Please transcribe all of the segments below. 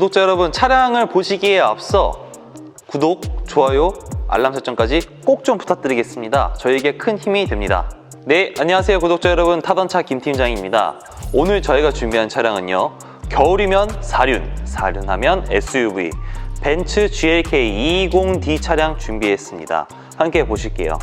구독자 여러분 차량을 보시기에 앞서 구독, 좋아요, 알람 설정까지 꼭 좀 부탁드리겠습니다. 저에게 큰 힘이 됩니다. 네, 안녕하세요 구독자 여러분 타던차 김팀장입니다. 오늘 저희가 준비한 차량은요. 겨울이면 사륜, 사륜하면 SUV 벤츠 GLK 220D 차량 준비했습니다. 함께 보실게요.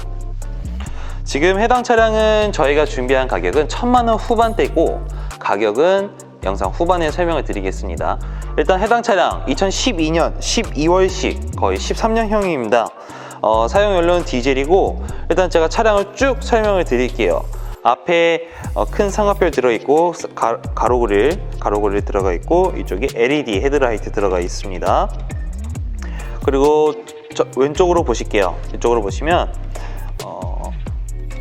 지금 해당 차량은 저희가 준비한 가격은 천만 원 후반대고 가격은 영상 후반에 설명을 드리겠습니다. 일단 해당 차량 2012년 12월식 거의 13년형입니다. 어, 사용 연료는 디젤이고 일단 제가 차량을 쭉 설명을 드릴게요. 앞에 어, 큰 삼각별 들어있고 가, 가로 그릴 가로 그릴 들어가 있고 이쪽에 LED 헤드라이트 들어가 있습니다. 그리고 저, 왼쪽으로 보실게요. 이쪽으로 보시면 어,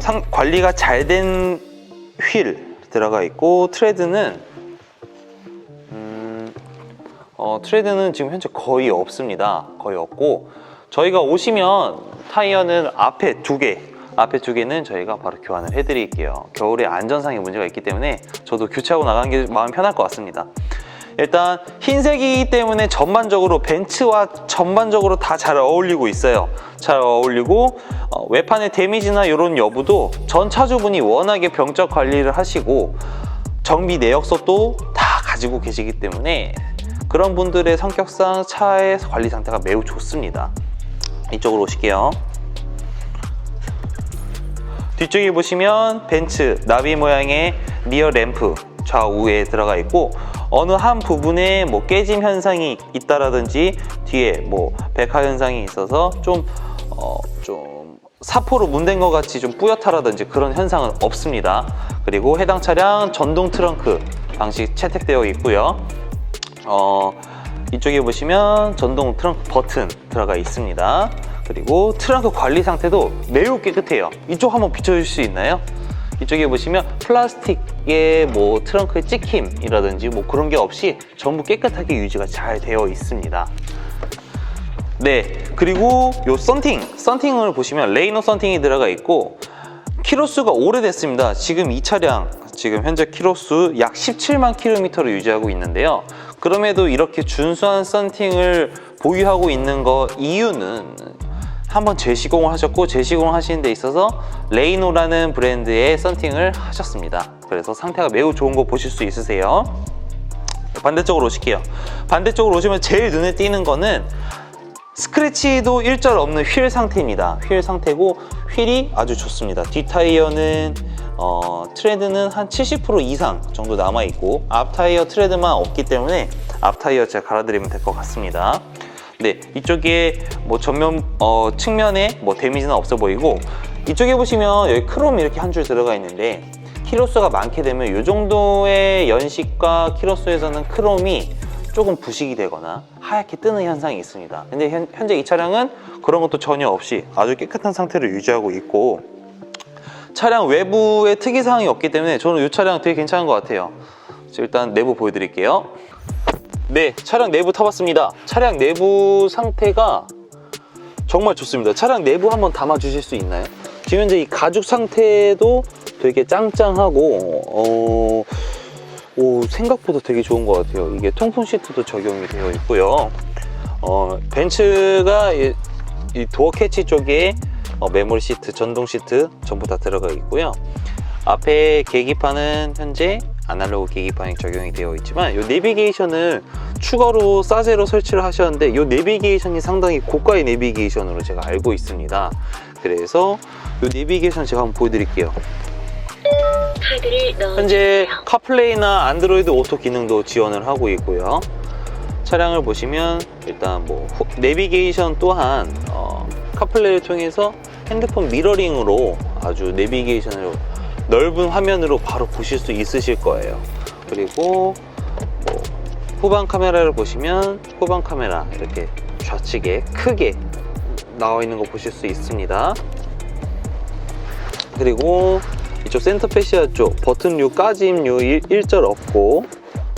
상, 관리가 잘 된 휠 들어가 있고 트레드는 음, 어, 트레드는 지금 현재 거의 없습니다. 거의 없고 저희가 오시면 타이어는 앞에 두 개, 앞에 두 개는 저희가 바로 교환을 해드릴게요. 겨울에 안전상의 문제가 있기 때문에 저도 교체하고 나가는 게 마음 편할 것 같습니다. 일단 흰색이기 때문에 전반적으로 벤츠와 전반적으로 다 잘 어울리고 있어요. 잘 어울리고 어, 외판의 데미지나 이런 여부도 전 차주분이 워낙에 병적 관리를 하시고 정비 내역서도 다 가지고 계시기 때문에 그런 분들의 성격상 차의 관리 상태가 매우 좋습니다. 이쪽으로 오실게요. 뒤쪽에 보시면 벤츠 나비 모양의 리어 램프 좌우에 들어가 있고 어느 한 부분에 뭐 깨짐 현상이 있다라든지 뒤에 뭐 백화 현상이 있어서 좀 어, 좀 사포로 문댄 것 같이 좀 뿌옇다라든지 그런 현상은 없습니다. 그리고 해당 차량 전동 트렁크 방식 채택되어 있고요. 어, 이쪽에 보시면 전동 트렁크 버튼 들어가 있습니다. 그리고 트렁크 관리 상태도 매우 깨끗해요. 이쪽 한번 비춰줄 수 있나요? 이쪽에 보시면 플라스틱의 뭐 트렁크의 찍힘이라든지 뭐 그런 게 없이 전부 깨끗하게 유지가 잘 되어 있습니다. 네, 그리고 요 썬팅, 썬팅을 보시면 레이노 썬팅이 들어가 있고 키로수가 오래됐습니다. 지금 이 차량 지금 현재 키로수 약 17만 킬로미터를 유지하고 있는데요. 그럼에도 이렇게 준수한 썬팅을 보유하고 있는 거 이유는 한번 재시공을 하셨고 재시공을 하시는 데 있어서 레이노라는 브랜드의 썬팅을 하셨습니다. 그래서 상태가 매우 좋은 거 보실 수 있으세요. 반대쪽으로 오실게요. 반대쪽으로 오시면 제일 눈에 띄는 거는 스크래치도 일절 없는 휠 상태입니다. 휠 상태고 휠이 아주 좋습니다. 뒷 타이어는 어, 트레드는 한 70% 이상 정도 남아 있고 앞 타이어 트레드만 없기 때문에 앞 타이어 제가 갈아드리면 될 것 같습니다. 네, 이쪽에 뭐 전면 어, 측면에 뭐 데미지는 없어 보이고 이쪽에 보시면 여기 크롬 이렇게 한 줄 들어가 있는데 키로수가 많게 되면 이 정도의 연식과 키로수에서는 크롬이 조금 부식이 되거나 하얗게 뜨는 현상이 있습니다. 근데 현, 현재 이 차량은 그런 것도 전혀 없이 아주 깨끗한 상태를 유지하고 있고 차량 외부에 특이사항이 없기 때문에 저는 이 차량 되게 괜찮은 것 같아요. 일단 내부 보여드릴게요. 네, 차량 내부 타봤습니다. 차량 내부 상태가 정말 좋습니다. 차량 내부 한번 담아 주실 수 있나요? 지금 현재 이 가죽 상태도 되게 짱짱하고 어, 오, 생각보다 되게 좋은 것 같아요. 이게 통풍 시트도 적용이 되어 있고요. 어, 벤츠가 이, 이 도어 캐치 쪽에 어, 메모리 시트, 전동 시트 전부 다 들어가 있고요. 앞에 계기판은 현재 아날로그 계기판이 적용이 되어 있지만 이 내비게이션을 추가로 싸제로 설치를 하셨는데 이 내비게이션이 상당히 고가의 내비게이션으로 제가 알고 있습니다. 그래서 이 내비게이션 제가 한번 보여드릴게요. 현재 카플레이나 안드로이드 오토 기능도 지원을 하고 있고요. 차량을 보시면 일단 뭐 후- 내비게이션 또한 어, 카플레이를 통해서 핸드폰 미러링으로 아주 내비게이션을 넓은 화면으로 바로 보실 수 있으실 거예요. 그리고 뭐 후방 카메라를 보시면 후방 카메라 이렇게 좌측에 크게 나와 있는 거 보실 수 있습니다. 그리고 이쪽 센터 페시아 쪽 버튼 류 까짐류 일- 일절 없고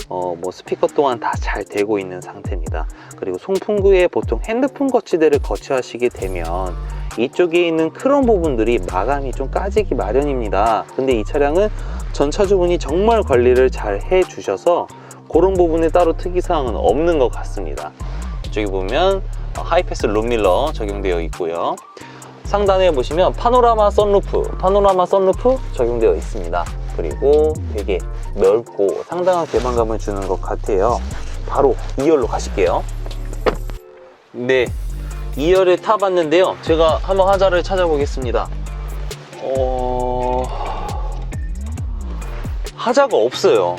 어, 뭐 스피커 또한 다 잘 되고 있는 상태입니다. 그리고 송풍구에 보통 핸드폰 거치대를 거치하시게 되면 이쪽에 있는 크롬 부분들이 마감이 좀 까지기 마련입니다. 근데 이 차량은 전 차주분이 정말 관리를 잘 해주셔서 그런 부분에 따로 특이사항은 없는 것 같습니다. 저기 보면 어, 하이패스 룸밀러 적용되어 있고요. 상단에 보시면 파노라마 썬루프, 파노라마 썬루프 적용되어 있습니다. 그리고 되게 넓고 상당한 개방감을 주는 것 같아요. 바로 2열로 가실게요. 네, 2열에 타봤는데요. 제가 한번 하자를 찾아보겠습니다. 어... 하자가 없어요.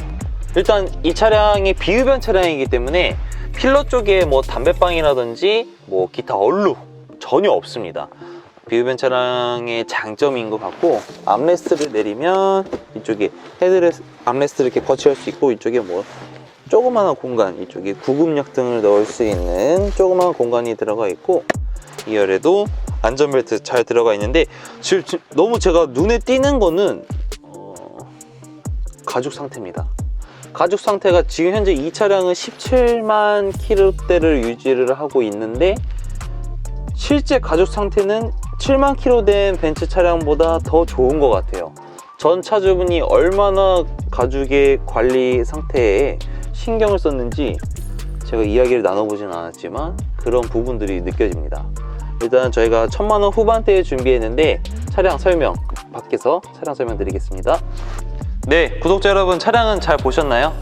일단 이 차량이 비흡연 차량이기 때문에 필러 쪽에 뭐 담배빵이라든지 뭐 기타 얼룩 전혀 없습니다. 비흡연 차량의 장점인 것 같고 암레스트를 내리면 이쪽에 헤드레스 암레스트를 이렇게 거치할 수 있고 이쪽에 뭐 조그마한 공간 이쪽에 구급력 등을 넣을 수 있는 조그마한 공간이 들어가 있고 2열에도 안전벨트 잘 들어가 있는데 지금 지- 너무 제가 눈에 띄는 거는 어, 가죽 상태입니다. 가죽 상태가 지금 현재 이 차량은 17만 킬로대를 유지를 하고 있는데 실제 가죽 상태는 7만 킬로 된 벤츠 차량보다 더 좋은 것 같아요. 전 차주분이 얼마나 가죽의 관리 상태에 신경을 썼는지 제가 이야기를 나눠보진 않았지만 그런 부분들이 느껴집니다. 일단 저희가 천만 원 후반대에 준비했는데 차량 설명 밖에서 차량 설명 드리겠습니다. 네, 구독자 여러분 차량은 잘 보셨나요?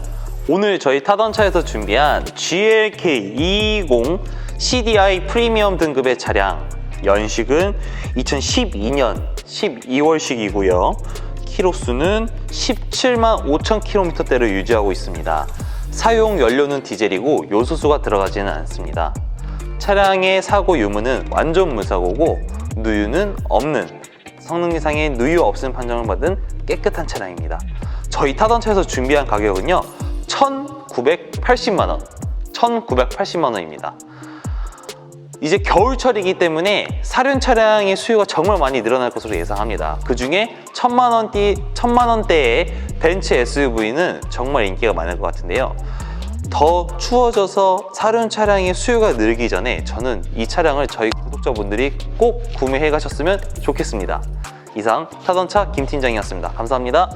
오늘 저희 타던 차에서 준비한 GLK 220 CDI 프리미엄 등급의 차량 연식은 2012년 12월식이고요. 키로수는 17만 5천 킬로미터대를 유지하고 있습니다. 사용 연료는 디젤이고 요소수가 들어가지는 않습니다. 차량의 사고 유무는 완전 무사고고 누유는 없는 성능상의 누유 없음 판정을 받은 깨끗한 차량입니다. 저희 타던 차에서 준비한 가격은요 1,980만 원 1,980만 원입니다. 이제 겨울철이기 때문에 사륜 차량의 수요가 정말 많이 늘어날 것으로 예상합니다. 그 중에 천만 원대 천만 원대의 벤츠 SUV는 정말 인기가 많을 것 같은데요. 더 추워져서 사륜 차량의 수요가 늘기 전에 저는 이 차량을 저희 구독자분들이 꼭 구매해 가셨으면 좋겠습니다. 이상 타던차 김 팀장이었습니다. 감사합니다.